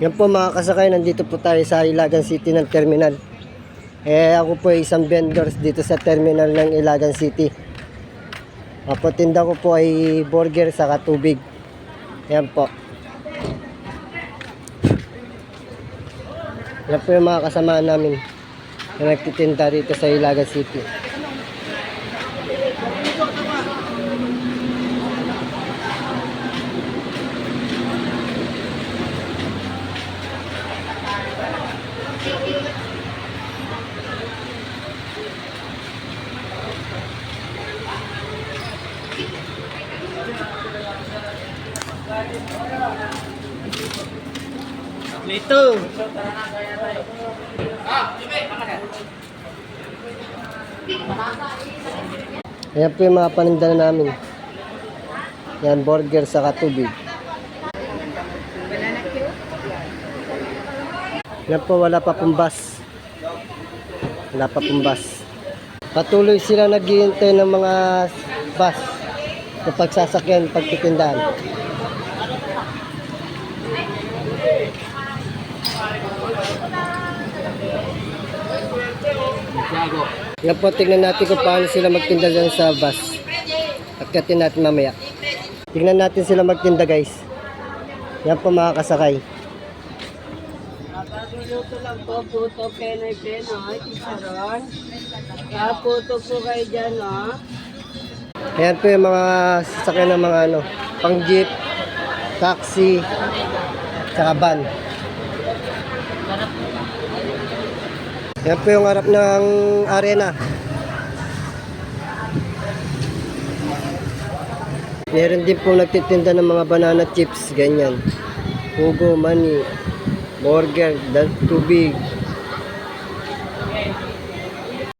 Yan po mga kasakay, nandito po tayo sa Ilagan City ng terminal. Eh ako po ay isang vendor dito sa terminal ng Ilagan City. Ang patinda ko po ay burger sa katubig. Yan po. Yan po yung mga kasama namin na nagtitinda rito sa Ilagan City. Lito! Ayan po yung mga paninda namin. Yan, burger sa katubig. Yan po, wala pa pong bus. Wala pa pong bus. Patuloy sila naghihintay ng mga bus sa pagsasakyan, pagtitindahan. Yan po, tingnan natin kung paano sila magtinda dyan sa bus. Pagkatin natin mamaya. Tingnan natin sila magtinda guys. Yan po mga kasakay. Luto lang po, puto, penoy, penoy, chicharon. Ah, puto po kayo dyan, no? Ayan po yung mga sasakyan ng mga ano, pang jeep, taxi, tsaka van. Yan po yung harap ng arena. Meron din po nagtitinda ng mga banana chips, ganyan. Pugo, mani, burger, tubig,